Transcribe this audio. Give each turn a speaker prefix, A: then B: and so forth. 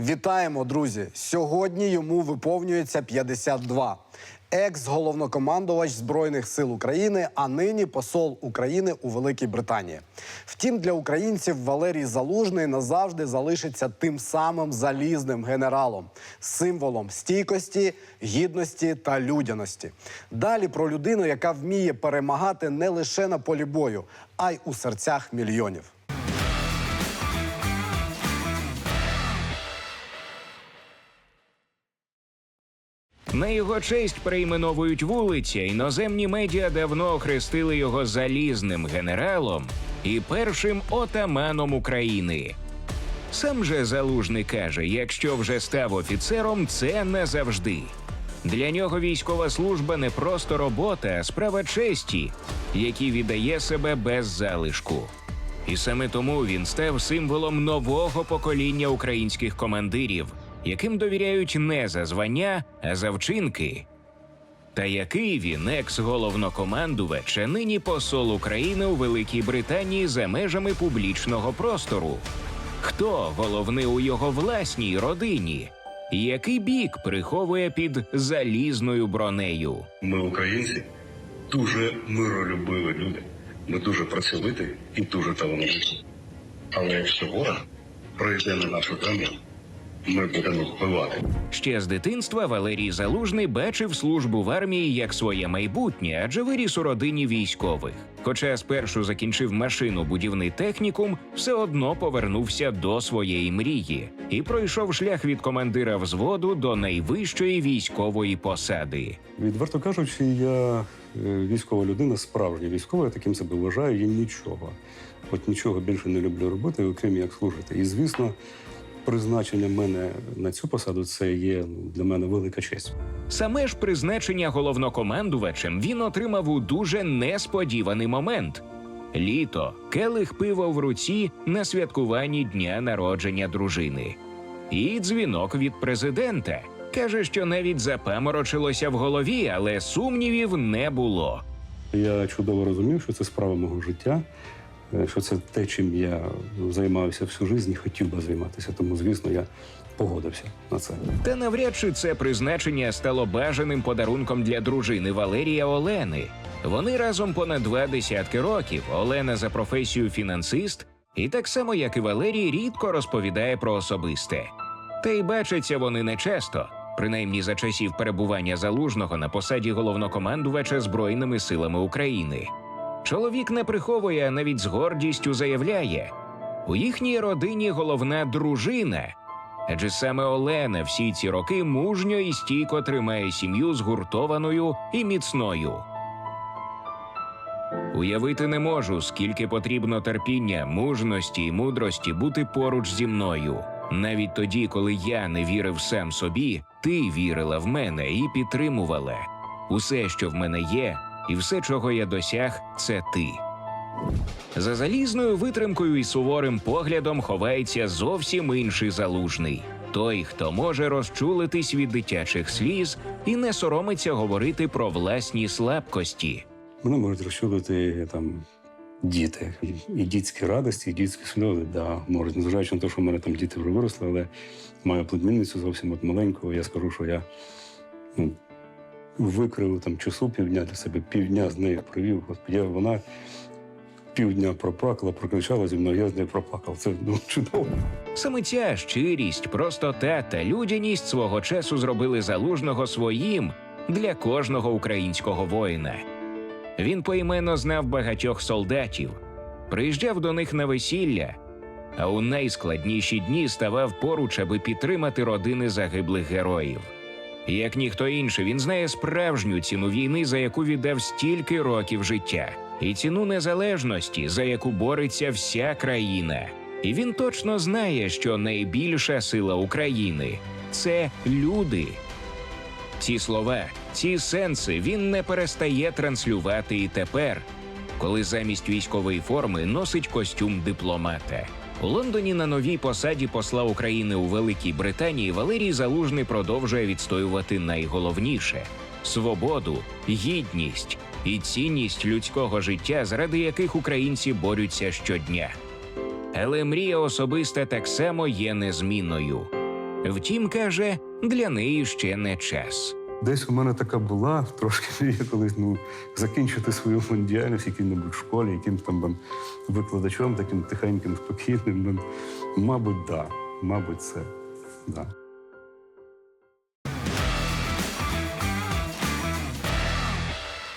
A: Вітаємо, друзі! Сьогодні йому виповнюється 52. Екс-головнокомандувач Збройних сил України, а нині посол України у Великій Британії. Втім, для українців Валерій Залужний назавжди залишиться тим самим залізним генералом, символом стійкості, гідності та людяності. Далі про людину, яка вміє перемагати не лише на полі бою, а й у серцях мільйонів.
B: На його честь перейменовують вулиці. Іноземні медіа давно охрестили його залізним генералом і першим отаманом України. Сам же залужний каже: якщо вже став офіцером, це назавжди. Для нього військова служба не просто робота, а справа честі, який віддає себе без залишку. І саме тому він став символом нового покоління українських командирів, яким довіряють не за звання, а за вчинки. Та який він екс-головнокомандувач, а нині посол України у Великій Британії за межами публічного простору? Хто головний у його власній родині? Який бік приховує під залізною бронею?
C: Ми, українці, дуже миролюбиві люди. Ми дуже працьовиті і дуже талановиті. Але якщо ворог прийде на нашу землю, ми будемо вбивати.
B: Ще з дитинства Валерій Залужний бачив службу в армії як своє майбутнє, адже виріс у родині військових. Хоча спершу закінчив машину будівний технікум, все одно повернувся до своєї мрії і пройшов шлях від командира взводу до найвищої військової посади.
D: Відверто кажучи, я е, військова людина, справжня військова, я таким себе вважаю, я нічого. От нічого більше не люблю робити, окрім як служити. І звісно, призначення мене на цю посаду це є для мене велика честь.
B: Саме ж призначення головнокомандувачем він отримав у дуже несподіваний момент. Літо, келих пива в руці на святкуванні дня народження дружини. І дзвінок від президента каже, що навіть запаморочилося в голові, але сумнівів не було.
D: Я чудово розумів, що це справа мого життя, що це те, чим я займався всю життя і хотів би займатися. Тому, звісно, я погодився на це.
B: Та навряд чи це призначення стало бажаним подарунком для дружини Валерія Олени. Вони разом понад два десятки років. Олена за професією фінансист, і так само, як і Валерій, рідко розповідає про особисте. Та й бачаться вони нечасто, принаймні за часів перебування залужного на посаді головнокомандувача Збройними силами України. Чоловік не приховує, навіть з гордістю заявляє: у їхній родині головна дружина. Адже саме Олена всі ці роки мужньо і стійко тримає сім'ю згуртованою і міцною. Уявити не можу, скільки потрібно терпіння, мужності і мудрості бути поруч зі мною. Навіть тоді, коли я не вірив сам собі, ти вірила в мене і підтримувала. Усе, що в мене є, і все, чого я досяг, це ти. За залізною витримкою і суворим поглядом ховається зовсім інший залужний. Той, хто може розчулитись від дитячих сліз і не соромиться говорити про власні слабкості.
D: Мене можуть розчулити там діти. І дітські радості, і дітські сльози, да, можуть, незважаючи на те, що в мене там діти вже виросли, але маю племінницю зовсім от маленького. Я скажу, що я ну, викрив там часу півдня для себе, півдня з нею провів. Господи, вона півдня проплакала, прокричала зі мною, я з нею проплакав. Це ну, чудово.
B: Саме ця щирість, простота та людяність свого часу зробили залужного своїм для кожного українського воїна. Він поіменно знав багатьох солдатів, приїжджав до них на весілля, а у найскладніші дні ставав поруч, аби підтримати родини загиблих героїв. Як ніхто інший, він знає справжню ціну війни, за яку віддав стільки років життя, і ціну незалежності, за яку бореться вся країна. І він точно знає, що найбільша сила України це люди. Ці слова, ці сенси він не перестає транслювати і тепер, коли замість військової форми носить костюм дипломата. У Лондоні на новій посаді посла України у Великій Британії Валерій Залужний продовжує відстоювати найголовніше свободу, гідність і цінність людського життя, заради яких українці борються щодня. Але мрія особиста так само є незмінною. Втім, каже, для неї ще не час.
D: Десь у мене така була трошки мрія колись ну, закінчити свою діяльність в якій-небудь школі, яким там викладачом, таким тихеньким, спокійним. Ну, Мабуть, да. Мабуть, це. Да.